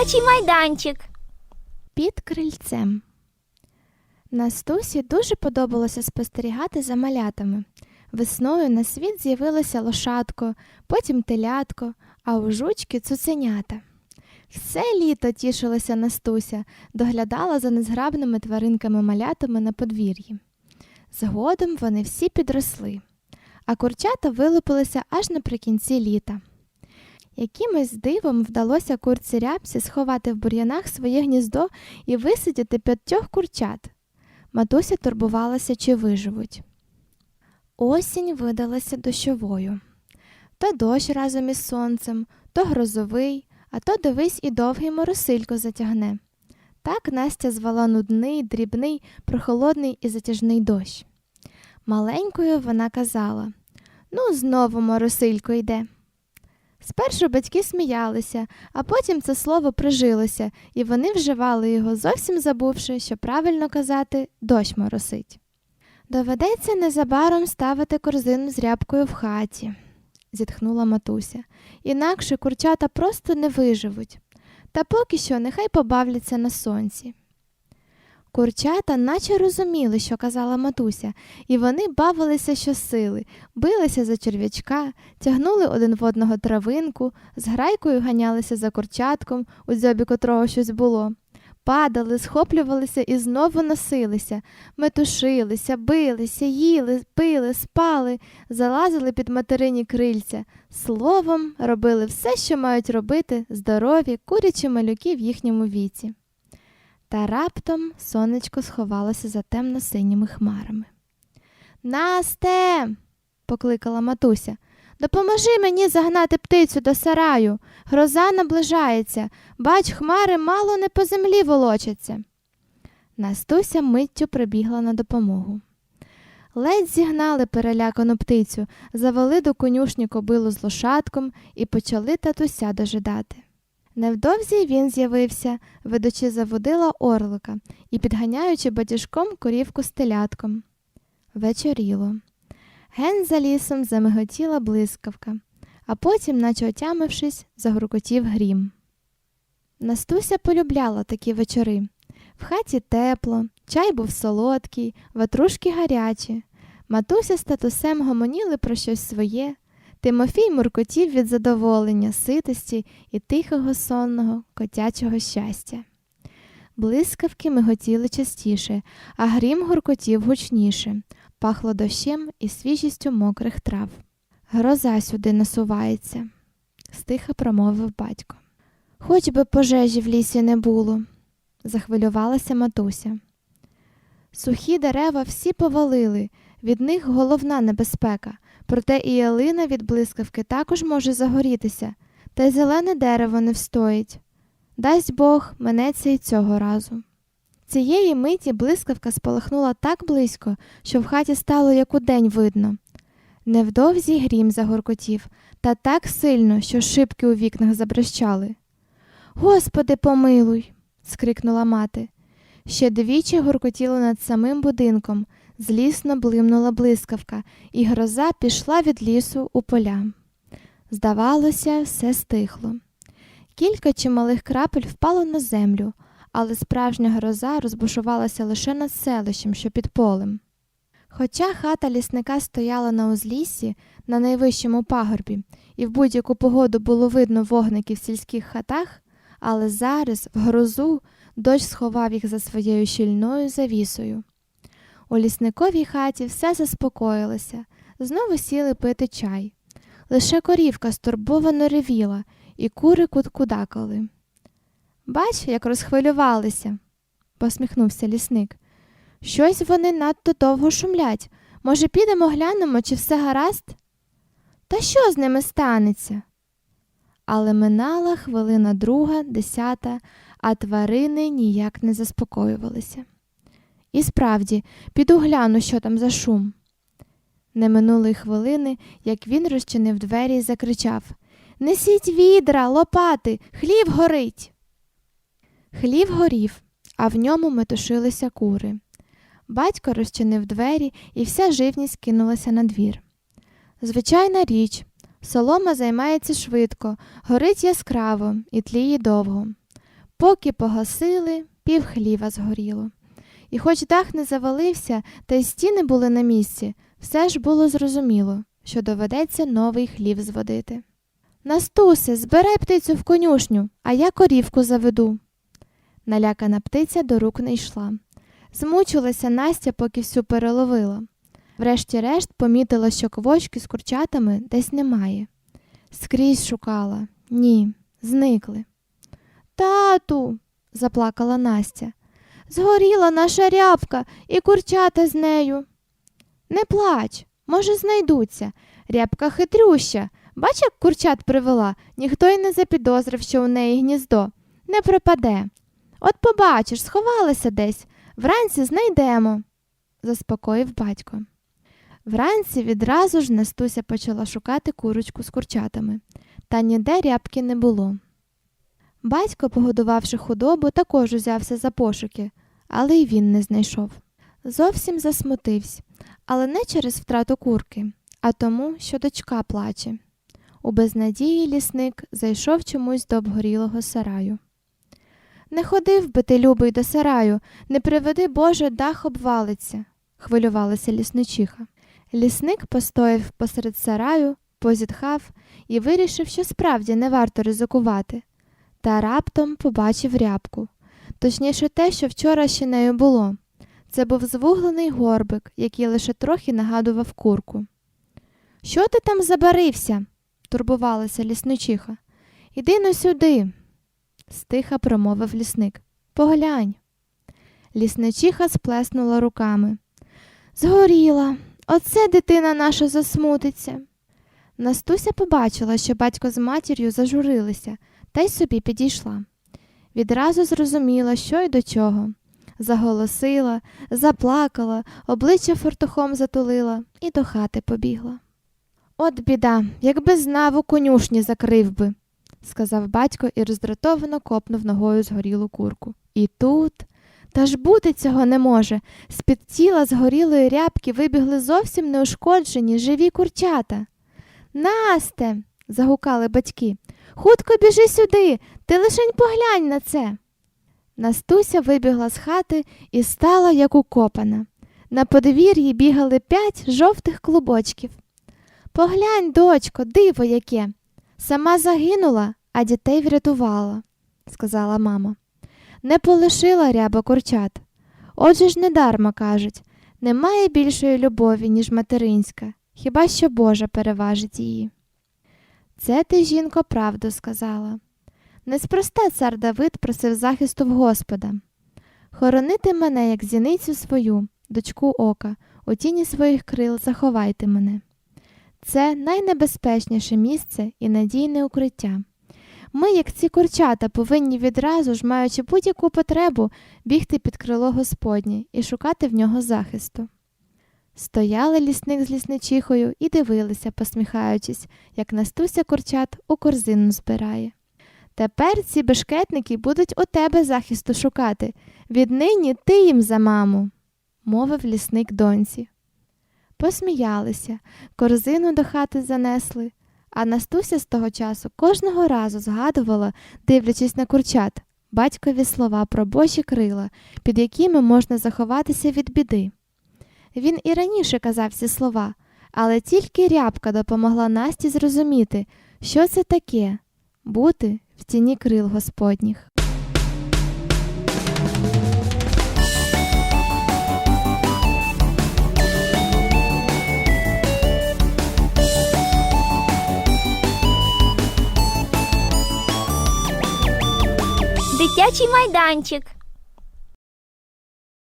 Дитячий майданчик. Під крильцем. Настусі дуже подобалося спостерігати за малятами. Весною на світ з'явилося лошадко, потім телятко, а у жучки цуценята. Все літо тішилася Настуся, доглядала за незграбними тваринками-малятами на подвір'ї. Згодом вони всі підросли, а курчата вилупилися аж наприкінці літа. Якимось дивом вдалося курці рябці сховати в бур'янах своє гніздо і висидіти п'ятьох курчат. Матуся турбувалася, чи виживуть. Осінь видалася дощовою. То дощ разом із сонцем, то грозовий, а то дивись і довгий моросилько затягне. Так Настя звала нудний, дрібний, прохолодний і затяжний дощ. Маленькою вона казала Ну, знову моросилько йде. Спершу батьки сміялися, а потім це слово прижилося, і вони вживали його, зовсім забувши, що правильно казати дощ моросить. Доведеться незабаром ставити корзину з рябкою в хаті, зітхнула матуся. Інакше курчата просто не виживуть. Та поки що нехай побавляться на сонці. Курчата наче розуміли, що казала матуся, і вони бавилися щосили, билися за черв'ячка, тягнули один в одного травинку, з грайкою ганялися за курчатком, у дзьобі котрого щось було. Падали, схоплювалися і знову носилися, метушилися, билися, їли, пили, спали, залазили під материні крильця. Словом, робили все, що мають робити здорові курячі малюки в їхньому віці. Та раптом сонечко сховалося за темно-синіми хмарами. Насте. покликала матуся. Допоможи мені загнати птицю до сараю. Гроза наближається, бач, хмари мало не по землі волочаться. Настуся миттю прибігла на допомогу. Ледь зігнали перелякану птицю, завели до конюшні кобилу з лошадком і почали татуся дожидати. Невдовзі він з'явився, ведучи заводила орлика і підганяючи батіжком корівку з телятком. Вечоріло. Ген за лісом замиготіла блискавка, а потім, наче отямившись, загуркотів грім. Настуся полюбляла такі вечори. В хаті тепло, чай був солодкий, ватрушки гарячі. Матуся з татусем гомоніли про щось своє. Тимофій муркотів від задоволення, ситості і тихого сонного котячого щастя. Блискавки миготіли частіше, а грім гуркотів гучніше, пахло дощем і свіжістю мокрих трав. Гроза сюди насувається, стиха промовив батько. Хоч би пожежі в лісі не було, захвилювалася матуся. Сухі дерева всі повалили, від них головна небезпека, проте і ялина від блискавки також може загорітися, та й зелене дерево не встоїть. Дасть Бог, минеться і цього разу. Цієї миті блискавка спалахнула так близько, що в хаті стало як удень видно. Невдовзі грім загоркотів, та так сильно, що шибки у вікнах забрещали. Господи, помилуй. скрикнула мати. Ще двічі гуркотіло над самим будинком, злісно блимнула блискавка, і гроза пішла від лісу у поля. Здавалося, все стихло. Кілька чималих крапель впало на землю, але справжня гроза розбушувалася лише над селищем, що під полем. Хоча хата лісника стояла на узліссі, на найвищому пагорбі, і в будь-яку погоду було видно вогники в сільських хатах, але зараз, в грозу, дощ сховав їх за своєю щільною завісою. У лісниковій хаті все заспокоїлося, знову сіли пити чай. Лише корівка стурбовано ревіла, і кури куткудакали. Бач, як розхвилювалися, посміхнувся лісник. Щось вони надто довго шумлять. Може, підемо глянемо, чи все гаразд? Та що з ними станеться? Але минала хвилина друга, десята, а тварини ніяк не заспокоювалися. І справді, піду гляну, що там за шум. Не минулої хвилини, як він розчинив двері і закричав Несіть відра, лопати, хлів горить. Хлів горів, а в ньому метушилися кури. Батько розчинив двері, і вся живність кинулася на двір. Звичайна річ, солома займається швидко, горить яскраво і тліє довго. Поки погасили, пів хліва згоріло. І хоч дах не завалився, та й стіни були на місці, все ж було зрозуміло, що доведеться новий хлів зводити. Настусе, збирай птицю в конюшню, а я корівку заведу. Налякана птиця до рук не йшла. Змучилася Настя, поки всю переловила. Врешті-решт помітила, що квочки з курчатами десь немає. Скрізь шукала. Ні, зникли. Тату, заплакала Настя. Згоріла наша рябка і курчата з нею. Не плач, може, знайдуться. Рябка хитрюща. Бач, як курчат привела, ніхто й не запідозрив, що у неї гніздо. Не пропаде. От побачиш, сховалася десь. Вранці знайдемо, заспокоїв батько. Вранці відразу ж Настуся почала шукати курочку з курчатами, та ніде рябки не було. Батько, погодувавши худобу, також узявся за пошуки, але й він не знайшов. Зовсім засмутився, але не через втрату курки, а тому, що дочка плаче. У безнадії лісник зайшов чомусь до обгорілого сараю. Не ходив би ти, любий, до сараю, не приведи Боже, дах обвалиться, хвилювалася лісничиха. Лісник постояв посеред сараю, позітхав і вирішив, що справді не варто ризикувати. Та раптом побачив рябку, точніше те, що вчора ще нею було. Це був звуглений горбик, який лише трохи нагадував курку. Що ти там забарився? турбувалася лісничиха. Іди но сюди, стиха промовив лісник. Поглянь. Лісничиха сплеснула руками. Згоріла. Оце дитина наша засмутиться. Настуся побачила, що батько з матір'ю зажурилися, та й собі підійшла. Відразу зрозуміла, що й до чого. Заголосила, заплакала, обличчя фортухом затулила і до хати побігла. От біда, якби знав у конюшні закрив би, сказав батько і роздратовано копнув ногою згорілу курку. І тут. Та ж бути цього не може. З-під тіла згорілої рябки вибігли зовсім неушкоджені живі курчата. Насте. загукали батьки. Хутко біжи сюди, ти лишень поглянь на це. Настуся вибігла з хати і стала як укопана. На подвір'ї бігали п'ять жовтих клубочків. Поглянь, дочко, диво яке. Сама загинула, а дітей врятувала, сказала мама. Не полишила ряба курчат. Отже ж недарма кажуть немає більшої любові, ніж материнська, хіба що Божа переважить її. Це ти, жінко, правду сказала. Неспроста цар Давид просив захисту в Господа. Хоронити мене, як зіницю свою, дочку ока, у тіні своїх крил заховайте мене. Це найнебезпечніше місце і надійне укриття. Ми, як ці курчата, повинні відразу ж, маючи будь-яку потребу, бігти під крило Господнє і шукати в нього захисту. Стояли лісник з лісничихою і дивилися, посміхаючись, як Настуся курчат у корзину збирає. Тепер ці бешкетники будуть у тебе захисту шукати. Віднині ти їм за маму, мовив лісник доньці. Посміялися, корзину до хати занесли, а Настуся з того часу кожного разу згадувала, дивлячись на курчат, батькові слова про божі крила, під якими можна заховатися від біди. Він і раніше казав ці слова, але тільки рябка допомогла Насті зрозуміти, що це таке бути в тіні крил Господніх. Дитячий майданчик.